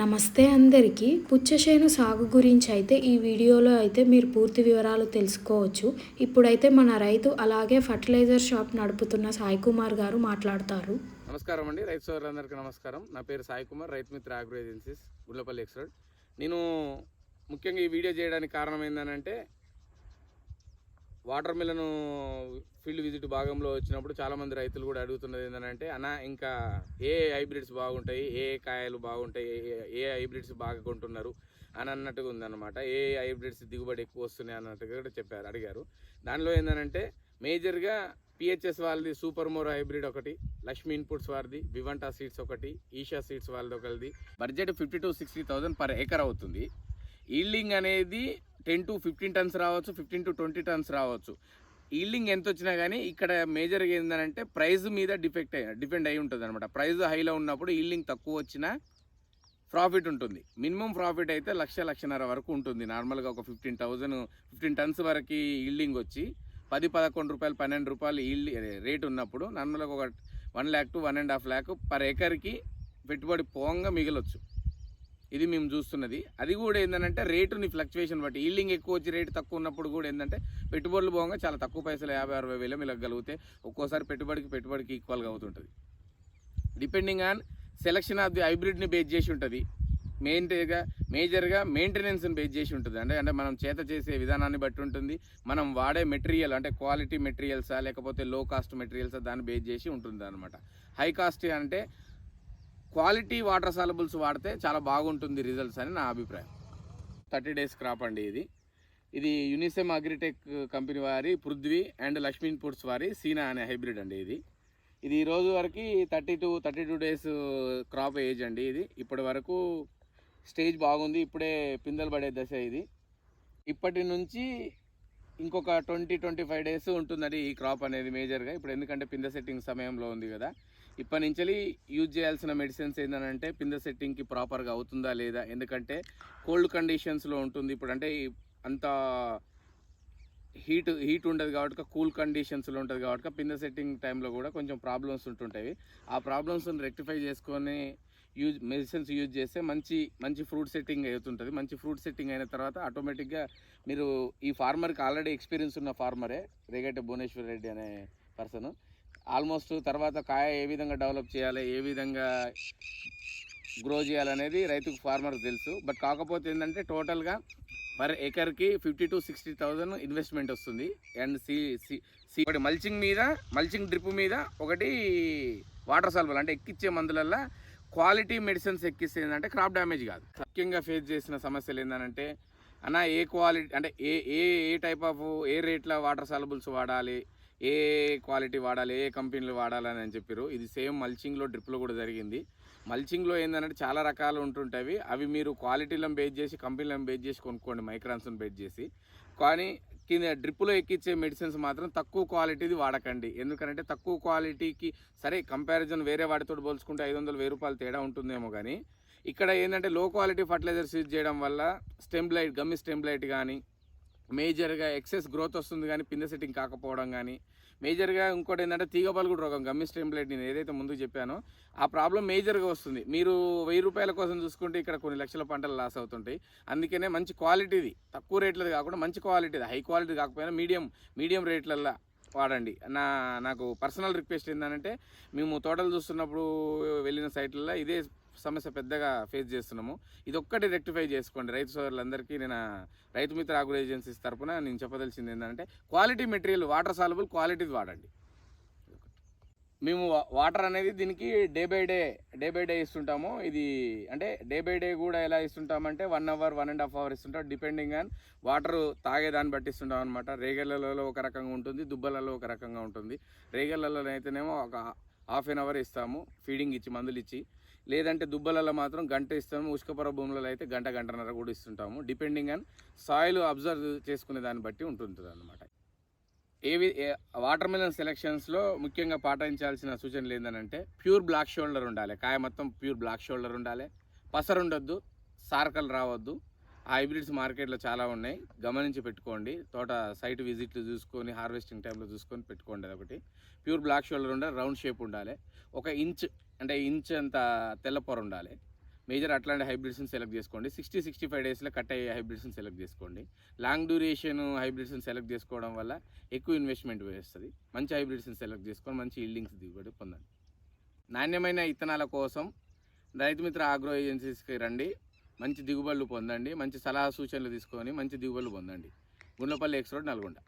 నమస్తే అందరికీ. పుచ్చశేను సాగు గురించి అయితే ఈ వీడియోలో అయితే మీరు పూర్తి వివరాలు తెలుసుకోవచ్చు. ఇప్పుడైతే మన రైతు అలాగే ఫర్టిలైజర్ షాప్ నడుపుతున్న సాయి కుమార్ గారు మాట్లాడతారు. నమస్కారం అండి. రైతు సోదరులందరికీ నమస్కారం. నా పేరు Sai Kumar Rythu Mitra agro agencies Gullapalli X road. నేను ముఖ్యంగా ఈ వీడియో చేయడానికి కారణం ఏంటంటే వాటర్ మిలను ఫీల్డ్ విజిట్ భాగంలో వచ్చినప్పుడు చాలామంది రైతులు కూడా అడుగుతున్నది ఏంటంటే అన్న ఇంకా ఏ హైబ్రిడ్స్ బాగుంటాయి? ఏ కాయలు బాగుంటాయి? ఏ- ఏ హైబ్రిడ్స్ బాగా కొంటున్నారు? అని అన్నట్టుగా ఉందన్నమాట. ఏ హైబ్రిడ్స్ దిగుబడి ఎక్కువ వస్తున్నాయి అన్నట్టుగా కూడా చెప్పారు అడిగారు. దానిలో ఏంటంటే మేజర్గా పిహెచ్ఎస్ వాళ్ళది సూపర్ మోర్ హైబ్రిడ్ ఒకటి లక్ష్మీ ఇన్పుట్స్ వారిది వివంటా సీడ్స్ ఒకటి ఈషా సీడ్స్ వాళ్ళది ఒకటిది budget fifty to sixty thousand per acre అవుతుంది. ఈల్డింగ్ అనేది టెన్ టు ఫిఫ్టీన్ టన్స్ రావచ్చు ఫిఫ్టీన్ టు ట్వంటీ టన్స్ రావచ్చు. ఈల్డింగ్ ఎంత వచ్చినా కానీ ఇక్కడ మేజర్గా ఏంటంటే ప్రైస్ మీద డిఫెక్ట్ డిపెండ్ అయి ఉంటుంది అనమాట ప్రైస్ హైలో ఉన్నప్పుడు ఈల్డింగ్ తక్కువ వచ్చినా ప్రాఫిట్ ఉంటుంది. మినిమం ప్రాఫిట్ అయితే లక్ష లక్షన్నర వరకు ఉంటుంది. నార్మల్గా ఒక ఫిఫ్టీన్ థౌజండ్ ఫిఫ్టీన్ టన్స్ వరకు ఈల్డింగ్ వచ్చి పది పదకొండు రూపాయలు పన్నెండు రూపాయలు ఈల్డ్ రేట్ ఉన్నప్పుడు నార్మల్గా ఒక one lakh to one and half lakh per ఏకర్కి పెట్టుబడి పోంగా మిగలొచ్చు. ఇది మేము చూస్తున్నది. అది కూడా ఏంటంటే రేటుని ఫ్లక్చువేషన్ బట్టి. ఈల్డింగ్ ఎక్కువ వచ్చి రేటు తక్కువ ఉన్నప్పుడు కూడా ఏంటంటే పెట్టుబడులు పోగా చాలా తక్కువ పైసలు యాభై అరవై వేలు మిలగలిగితే ఒక్కోసారి పెట్టుబడికి పెట్టుబడికి ఈక్వల్గా అవుతుంటుంది. Depending on selection of the హైబ్రిడ్ని base చేసి ఉంటుంది. మెయిన్గా మేజర్గా మెయింటెనెన్స్ని బేస్ చేసి ఉంటుంది. అంటే అంటే మనం చేత చేసే విధానాన్ని బట్టి ఉంటుంది. మనం వాడే మెటీరియల్ అంటే క్వాలిటీ మెటీరియల్సా లేకపోతే లో కాస్ట్ మెటీరియల్సా దాన్ని బేస్ చేసి ఉంటుంది అనమాట హై కాస్ట్ అంటే క్వాలిటీ వాటర్ సాలబుల్స్ వాడితే చాలా బాగుంటుంది రిజల్ట్స్ అని నా అభిప్రాయం. థర్టీ డేస్ క్రాప్ అండి ఇది. ఇది యునిసెమ్ అగ్రిటెక్ కంపెనీ వారి పృథ్వీ అండ్ లక్ష్మీ ఇన్పుట్స్ వారి సీనా అనే హైబ్రిడ్ అండి ఇది. ఇది ఈ రోజు వరకు thirty two thirty two days crop age అండి ఇది. ఇప్పటి వరకు స్టేజ్ బాగుంది ఇప్పుడే పిందెలు పడే దశ ఇది. ఇప్పటి నుంచి ఇంకొక ట్వంటీ ట్వంటీ ఫైవ్ డేస్ ఉంటుందండి ఈ క్రాప్ అనేది మేజర్గా. ఇప్పుడు ఎందుకంటే పిందె సెట్టింగ్ సమయంలో ఉంది కదా. ఇప్పటి నుంచి యూజ్ చేయాల్సిన మెడిసిన్స్ ఏంటంటే పిందె సెట్టింగ్కి ప్రాపర్గా అవుతుందా లేదా? ఎందుకంటే కోల్డ్ కండిషన్స్లో ఉంటుంది. ఇప్పుడు అంటే అంత హీట్ హీట్ ఉండదు కాబట్టి కూల్ కండిషన్స్లో ఉంటుంది కాబట్టి పిందె సెట్టింగ్ టైంలో కూడా కొంచెం ప్రాబ్లమ్స్ ఉంటుంటాయి. ఆ ప్రాబ్లమ్స్ని రెక్టిఫై చేసుకొని యూజ్ మెడిసిన్స్ యూజ్ చేస్తే మంచి మంచి ఫ్రూట్ సెట్టింగ్ అవుతుంటుంది. మంచి ఫ్రూట్ సెట్టింగ్ అయిన తర్వాత ఆటోమేటిక్గా మీరు ఈ ఫార్మర్కి ఆల్రెడీ ఎక్స్పీరియన్స్ ఉన్న ఫార్మరే రేగంటి భువనేశ్వర్ రెడ్డి అనే పర్సన్ ఆల్మోస్ట్ తర్వాత కాయ ఏ విధంగా డెవలప్ చేయాలి ఏ విధంగా గ్రో చేయాలనేది రైతుకు ఫార్మర్ తెలుసు. బట్ కాకపోతే ఏంటంటే టోటల్గా per ఎకర్కి fifty to sixty thousand investment వస్తుంది. అండ్ సి సి ఒకటి మల్చింగ్ మీద మల్చింగ్ డ్రిప్ మీద ఒకటి వాటర్ సాల్బల్ అంటే ఎక్కిచ్చే మందులల్లో క్వాలిటీ మెడిసిన్స్ ఎక్కిస్తే ఏంటంటే క్రాప్ డ్యామేజ్ కాదు. ముఖ్యంగా ఫేస్ చేసిన సమస్యలు ఏంటంటే అన్న ఏ క్వాలిటీ అంటే ఏ ఏ ఏ టైప్ ఆఫ్ ఏ రేట్లో వాటర్ సాల్బుల్స్ వాడాలి ఏ క్వాలిటీ వాడాలి ఏ కంపెనీలు వాడాలని అని చెప్పారు ఇది సేమ్ మల్చింగ్లో డ్రిప్లో కూడా జరిగింది. మల్చింగ్లో ఏంటంటే చాలా రకాలు ఉంటుంటాయి అవి మీరు క్వాలిటీలను బేస్ చేసి కంపెనీలను బేస్ చేసి కొనుక్కోండి మైక్రాన్స్ని బేస్ చేసి. కానీ కింద డ్రిప్పులో ఎక్కించే మెడిసిన్స్ మాత్రం తక్కువ క్వాలిటీది వాడకండి. ఎందుకంటే తక్కువ క్వాలిటీకి సరే కంపారిజన్ వేరే వాటితో పోల్చుకుంటే ఐదు వందలు వెయ్యి రూపాయలు తేడా ఉంటుందేమో కానీ ఇక్కడ ఏంటంటే లో క్వాలిటీ ఫర్టిలైజర్స్ యూజ్ చేయడం వల్ల stem light gummy stem light కానీ మేజర్గా ఎక్సెస్ గ్రోత్ వస్తుంది కానీ పిందె సెట్టింగ్ కాకపోవడం కానీ మేజర్గా ఇంకోటి ఏంటంటే తీగపలుగుడు రోగం గమ్మి స్టెంప్లెట్ నేను ఏదైతే ముందు చెప్పానో ఆ ప్రాబ్లం మేజర్గా వస్తుంది. మీరు వెయ్యి రూపాయల కోసం చూసుకుంటే ఇక్కడ కొన్ని లక్షల పంటలు లాస్ అవుతుంటాయి. అందుకనే మంచి క్వాలిటీది తక్కువ రేట్లది కాకుండా మంచి క్వాలిటీది హై క్వాలిటీ కాకపోయినా మీడియం మీడియం రేట్లల్లో వాడండి. నా నాకు పర్సనల్ రిక్వెస్ట్ ఏంటంటే మేము తోటలు చూస్తున్నప్పుడు వెళ్ళిన సైట్లలో ఇదే సమస్య పెద్దగా ఫేస్ చేస్తున్నాము. ఇది ఒక్కటి రెక్టిఫై చేసుకోండి. రైతు సోదరులందరికీ నేను రైతు మిత్ర ఆగ్రో ఏజెన్సీస్ తరపున నేను చెప్పదలిచింది ఏంటంటే క్వాలిటీ మెటీరియల్ వాటర్ సాల్బుల్ క్వాలిటీది వాడండి. మేము వా- వాటర్ అనేది దీనికి day by day day by day ఇస్తుంటాము. ఇది అంటే డే బై డే కూడా ఎలా ఇస్తుంటామంటే one hour one and half hour ఇస్తుంటాం. Depending on water తాగేదాన్ని బట్టి ఇస్తుంటాం అనమాట రేగలలో ఒక రకంగా ఉంటుంది దుబ్బలలో ఒక రకంగా ఉంటుంది. రేగలలో అయితేనేమో ఒక హాఫ్ అన్ అవర్ ఇస్తాము ఫీడింగ్ ఇచ్చి మందులు ఇచ్చి. లేదంటే దుబ్బలలో మాత్రం గంట ఇస్తాము ఉష్కపర భూములలో అయితే గంట గంటన్నర కూడా ఇస్తుంటాము. డిపెండింగ్ ఆన్ సాయిల్ అబ్జర్వ్ చేసుకునే దాన్ని బట్టి ఉంటుంది అనమాట ఏవి వాటర్ మిలన్ సెలెక్షన్స్లో ముఖ్యంగా పాటించాల్సిన సూచనలు ఏంటంటే ప్యూర్ బ్లాక్ షోల్డర్ ఉండాలి. కాయ మొత్తం ప్యూర్ బ్లాక్ షోల్డర్ ఉండాలి. పసరు ఉండొద్దు సార్కలు రావద్దు. హైబ్రిడ్స్ మార్కెట్లో చాలా ఉన్నాయి. గమనించి పెట్టుకోండి. తోట సైట్ విజిట్లు చూసుకొని హార్వెస్టింగ్ టైంలో చూసుకొని పెట్టుకోండి అది ఒకటి ప్యూర్ బ్లాక్ షోల్డర్ ఉండాలి రౌండ్ షేప్ ఉండాలి. ఒక ఇంచ్ అంటే ఇంచ్ అంత తెల్ల పొర ఉండాలి. మేజర్ అట్లాంటి హైబ్రిడ్స్ని సెలెక్ట్ చేసుకోండి. సిక్స్టీ సిక్స్టీ ఫైవ్ డేస్లో కట్ అయ్యే హైబ్రిడ్స్ని సెలెక్ట్ చేసుకోండి. లాంగ్ డ్యూరేషన్ హైబ్రిడ్స్ని సెలెక్ట్ చేసుకోవడం వల్ల ఎక్కువ ఇన్వెస్ట్మెంట్ వేస్తుంది. మంచి హైబ్రిడ్స్ని సెలెక్ట్ చేసుకొని మంచి ఈల్డింగ్స్ దిగుబడి పొందండి. నాణ్యమైన ఇత్తనాల కోసం రైతు మిత్ర ఆగ్రో ఏజెన్సీస్కి రండి. మంచి దిగుబడులు పొందండి మంచి సలహా సూచనలు తీసుకొని మంచి దిగుబడులు పొందండి. Gundlapalli X road Nalgonda.